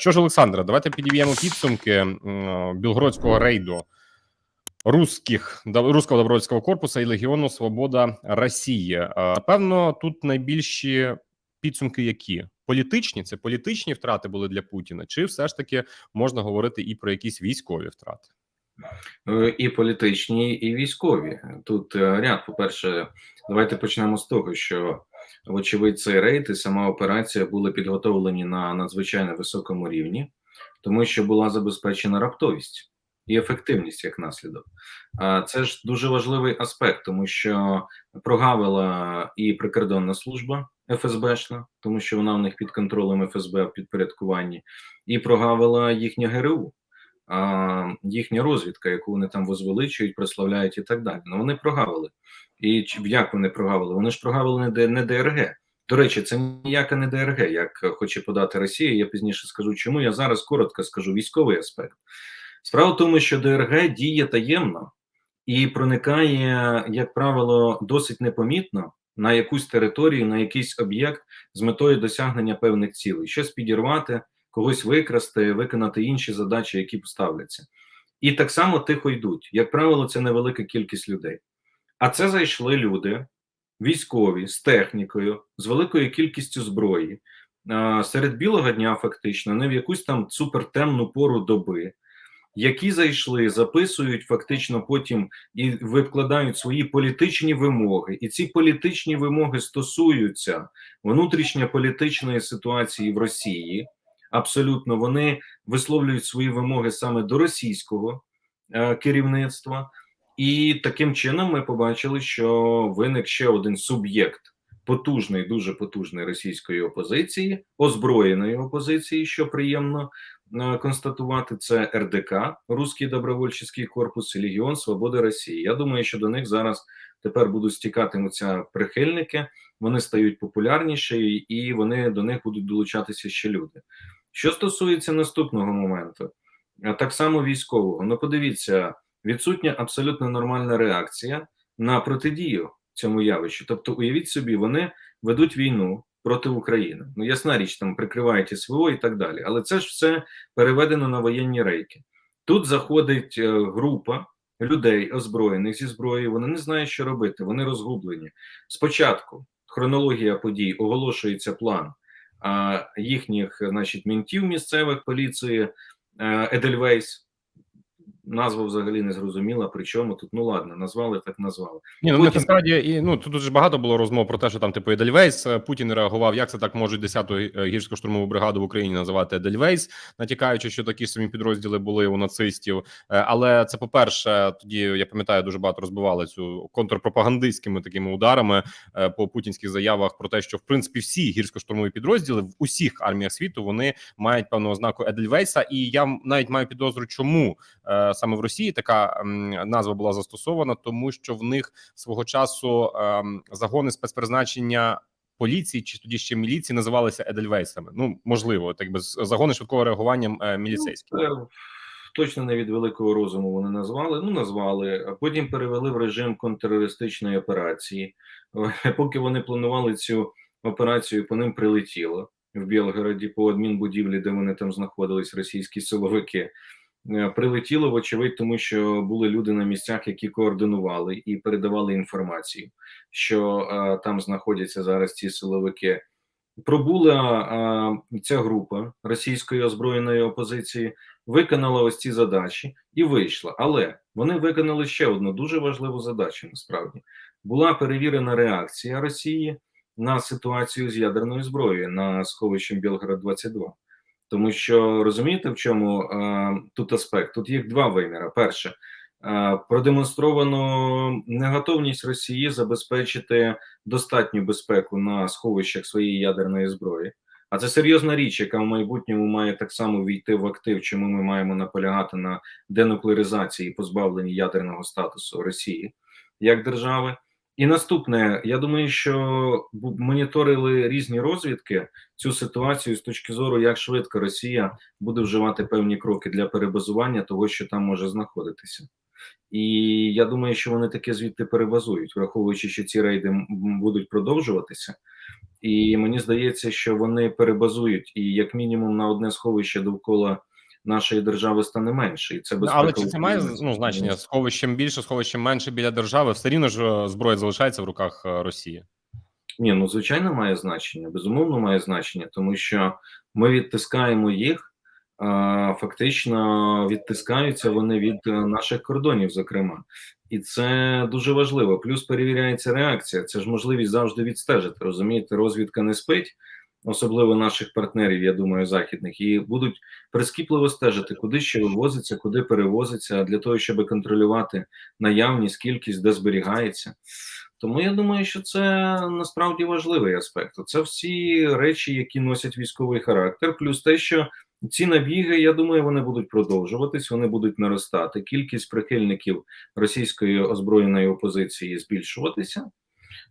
Що ж, Олександра, давайте підіб'ємо підсумки білгородського рейду русських руського добровольського корпусу і Легіону Свобода Росії. Е, Напевно, тут найбільші підсумки які політичні, це політичні втрати були для Путіна, чи все ж таки можна говорити і про якісь військові втрати? Е, і політичні, і військові. Тут е, ряд. По-перше, давайте почнемо з того, що вочевидь цей рейд і сама операція були підготовлені на надзвичайно високому рівні, тому що була забезпечена раптовість і ефективність як наслідок. Це ж дуже важливий аспект, тому що прогавила і прикордонна служба ФСБшна, тому що вона в них під контролем ФСБ в підпорядкуванні, і прогавила їхня ГРУ а, їхня розвідка, яку вони там возвеличують, прославляють і так далі. Ну вони прогавили. І як вони прогавили? Вони ж прогавили не ДРГ. До речі, це ніяка не ДРГ, як хоче подати Росія. Я пізніше скажу, чому я зараз коротко скажу військовий аспект. Справа в тому, що ДРГ діє таємно і проникає, як правило, досить непомітно на якусь територію, на якийсь об'єкт з метою досягнення певних цілей, щось підірвати, когось викрасти, виконати інші задачі, які поставляться. І так само тихо йдуть. Як правило, це невелика кількість людей. А це зайшли люди, військові з технікою, з великою кількістю зброї. Серед білого дня, фактично, не в якусь там супертемну пору доби, які зайшли, записують фактично потім і викладають свої політичні вимоги. І ці політичні вимоги стосуються внутрішньополітичної ситуації в Росії. Абсолютно, вони висловлюють свої вимоги саме до російського е, керівництва, і таким чином ми побачили, що виник ще один суб'єкт потужний, дуже потужний російської опозиції, озброєної опозиції, що приємно е, констатувати. Це РДК, Руський добровольчий корпус, Легіон Свободи Росії. Я думаю, що до них зараз тепер будуть стікатимуться прихильники. Вони стають популярніші, і вони до них будуть долучатися ще люди. Що стосується наступного моменту, так само військового, ну подивіться, відсутня абсолютно нормальна реакція на протидію цьому явищу. Тобто, уявіть собі, вони ведуть війну проти України. Ну, ясна річ, там прикривають СВО і так далі. Але це ж все переведено на воєнні рейки. Тут заходить е, група людей, озброєних зі зброєю. Вони не знають, що робити. Вони розгублені. Спочатку хронологія подій оголошується план їхніх, значить, мінтів місцевих поліції Едельвейс. Назва взагалі не зрозуміла. Причому тут ну ладно, назвали так назвали. Ні, ну Потім- насправді і ну тут дуже багато було розмов про те, що там типу Едельвейс. е, Путін реагував, як це так можуть 10-ту гірсько штурмову бригаду в Україні називати Едельвейс, натякаючи, що такі самі підрозділи були у нацистів. Е, Але це по перше, тоді я пам'ятаю, дуже багато розбивали цю контрпропагандистськими такими ударами е, по путінських заявах про те, що в принципі всі гірсько-штурмові підрозділи в усіх арміях світу вони мають певну ознаку Едельвейса, і я навіть маю підозру, чому е, саме в Росії така назва була застосована, тому що в них свого часу ем, загони спецпризначення поліції чи тоді ще міліції називалися Едельвейсами. Ну можливо, так би загони швидкого реагування е, міліцейські. Це точно не від великого розуму вони назвали. Ну назвали, а потім перевели в режим контртерористичної операції. Поки вони планували цю операцію, по ним прилетіло в Білгороді по адмінбудівлі, де вони там знаходились, російські силовики. Е, Прилетіло, вочевидь, тому що були люди на місцях, які координували і передавали інформацію, що е, там знаходяться зараз ці силовики. Пробула е, ця група російської озброєної опозиції, виконала ось ці задачі і вийшла. Але вони виконали ще одну дуже важливу задачу. Насправді була перевірена реакція Росії на ситуацію з ядерною зброєю на сховищем Білгород 22 тому що розумієте, в чому е, тут аспект? Тут є два виміри. Перше, е, продемонстровано неготовність Росії забезпечити достатню безпеку на сховищах своєї ядерної зброї. А це серйозна річ, яка в майбутньому має так само війти в актив, чому ми маємо наполягати на денуклеаризації і позбавленні ядерного статусу Росії як держави. І наступне, я думаю, що моніторили різні розвідки цю ситуацію з точки зору, як швидко Росія буде вживати певні кроки для перебазування того, що там може знаходитися. І я думаю, що вони таке звідти перебазують, враховуючи, що ці рейди будуть продовжуватися. І мені здається, що вони перебазують і як мінімум на одне сховище довкола нашої держави стане менше, і це Ну, безпека. Але чи це має ну, значення сховищем більше, сховищем менше біля держави? Все рівно ж е, зброя залишається в руках е, Росії. Ні, ну звичайно, має значення. Безумовно, має значення, тому що ми відтискаємо їх. Фактично відтискаються вони від е, наших кордонів, зокрема, і це дуже важливо. Плюс перевіряється реакція. Це ж можливість завжди відстежити. Розумієте, розвідка не спить, особливо наших партнерів, я думаю, західних, і будуть прискіпливо стежити, куди ще вивозиться, куди перевозиться, для того, щоб контролювати наявність, кількість, де зберігається. Тому я думаю, що це насправді важливий аспект. Це всі речі, які носять військовий характер, плюс те, що ці набіги, я думаю, вони будуть продовжуватись, вони будуть наростати. Кількість прихильників російської озброєної опозиції збільшуватися.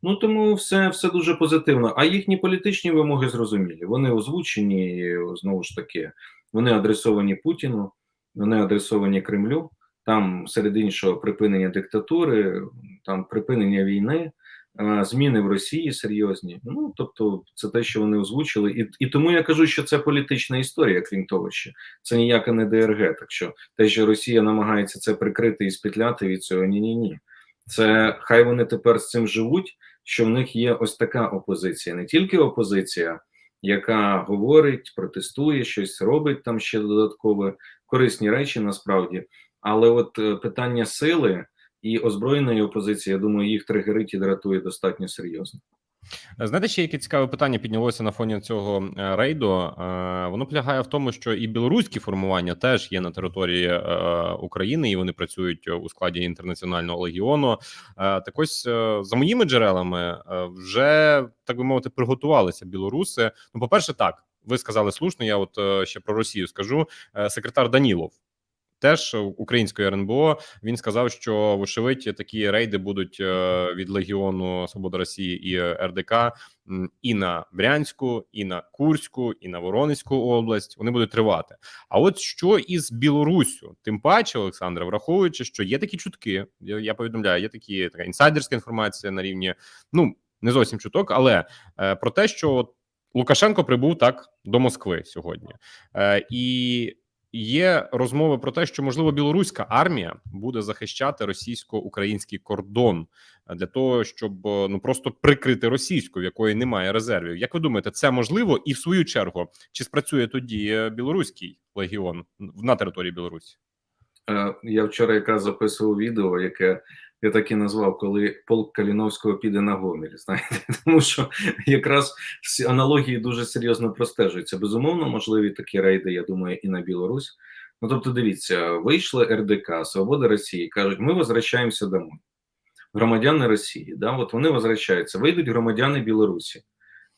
Ну тому все, все дуже позитивно. А їхні політичні вимоги зрозумілі. Вони озвучені знову ж таки, вони адресовані Путіну, вони адресовані Кремлю. Там серед іншого припинення диктатури, там припинення війни, е, зміни в Росії серйозні. Ну тобто, це те, що вони озвучили, і і тому я кажу, що це політична історія, крім того, що це ніяка не ДРГ. Так що те, що Росія намагається це прикрити і спетляти від цього, ні, ні, ні. Це хай вони тепер з цим живуть. Що в них є ось така опозиція, не тільки опозиція, яка говорить, протестує, щось робить там ще додаткове корисні речі насправді. Але от е, питання сили і озброєної опозиції, я думаю, їх тригерить і дратує достатньо серйозно. Е, Знаєте, ще яке цікаве питання піднялося на фоні цього е, рейду. Е, Воно полягає в тому, що і білоруські формування теж є на території України, і вони працюють у складі інтернаціонального легіону. Так ось за моїми джерелами вже так би мовити приготувалися білоруси. Ну, по перше, так ви сказали слушно. Я от ще про Росію скажу. Секретар Данілов. Теж української РНБО він сказав, що вочевидь такі рейди будуть е, від Легіону Свобода Росії і РДК і на Брянську, і на Курську, і на Воронезьку область. Вони будуть тривати. А от що із Білоруссю, тим паче, Олександре, враховуючи, що є такі чутки, я, повідомляю, є такі така інсайдерська інформація на рівні, ну не зовсім чуток, але е, про те, що Лукашенко прибув так до Москви сьогодні, е, і Є розмови про те, що можливо білоруська армія буде захищати російсько-український кордон для того, щоб е, ну просто прикрити російську, в якої немає резервів. Як ви думаєте, це можливо? І в свою чергу, чи спрацює тоді е, білоруський легіон на території Білорусі? Е, Я вчора якраз записував відео, яке я так і назвав, коли полк Каліновського піде на Гомель. Знаєте, тому що якраз аналогії дуже серйозно простежуються. Безумовно, можливі такі рейди, я думаю, і на Білорусь. Ну тобто, дивіться, вийшли РДК, Свобода Росії, кажуть, ми возвращаємося домой. Громадяни Росії, да, от вони возвращаються. Вийдуть громадяни Білорусі,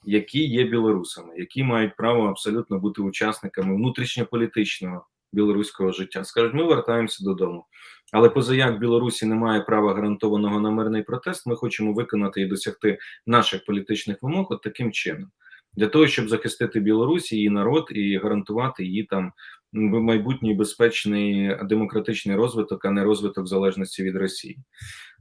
які є білорусами, які мають право абсолютно бути учасниками внутрішньополітичного білоруського життя. Скажуть, ми вертаємося додому. Але поза як Білорусі немає права гарантованого на мирний протест, ми хочемо виконати і досягти наших політичних вимог от таким чином, для того, щоб захистити Білорусь, її народ і гарантувати її там майбутній безпечний демократичний розвиток, а не розвиток залежності від Росії.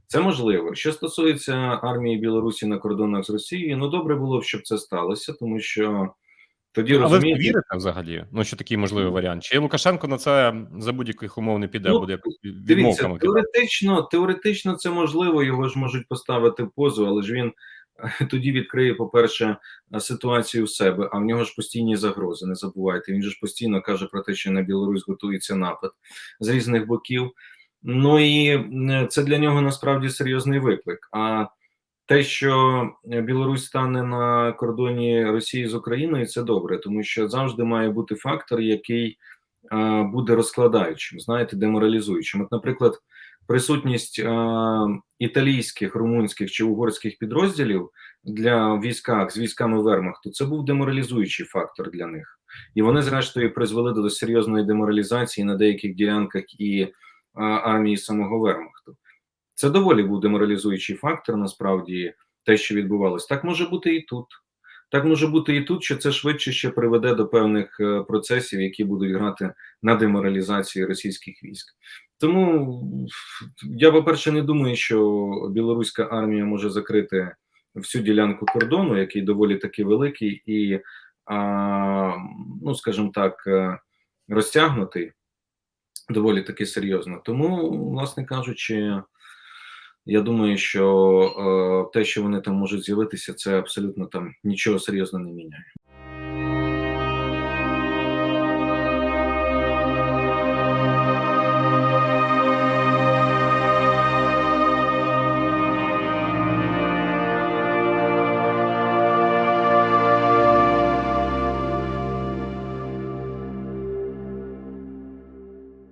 Це можливо. Що стосується армії Білорусі на кордонах з Росією, ну добре було б, щоб це сталося, тому що тоді А ви в це розумієте, вірите взагалі? Ну що такий можливий варіант? Чи Лукашенко на це за будь-яких умов не піде? Ну, буде Дивіться, теоретично, теоретично це можливо, його ж можуть поставити в позу, але ж він е, тоді відкриє, по-перше, е, ситуацію в себе, а в нього ж постійні загрози. Не забувайте. Він же ж постійно каже про те, що на Білорусь готується напад з різних боків. Ну і е, це для нього насправді серйозний виклик. А те, що Білорусь стане на кордоні Росії з Україною, це добре, тому що завжди має бути фактор, який е, буде розкладаючим, знаєте, деморалізуючим. От, наприклад, присутність е, італійських, румунських чи угорських підрозділів для військах з військами Вермахту це був деморалізуючий фактор для них, і вони, зрештою, призвели до серйозної деморалізації на деяких ділянках і е, армії самого Вермахту. Це доволі був деморалізуючий фактор, насправді, те, що відбувалось. Так може бути і тут. Так може бути і тут, що це швидше ще приведе до певних е, процесів, які будуть грати на деморалізацію російських військ. Тому я, по-перше, не думаю, що білоруська армія може закрити всю ділянку кордону, який доволі таки великий, і, а, ну скажімо так, е, розтягнутий доволі таки серйозно. Тому, власне кажучи, я думаю, що е, те, що вони там можуть з'явитися, це абсолютно там нічого серйозно не міняє.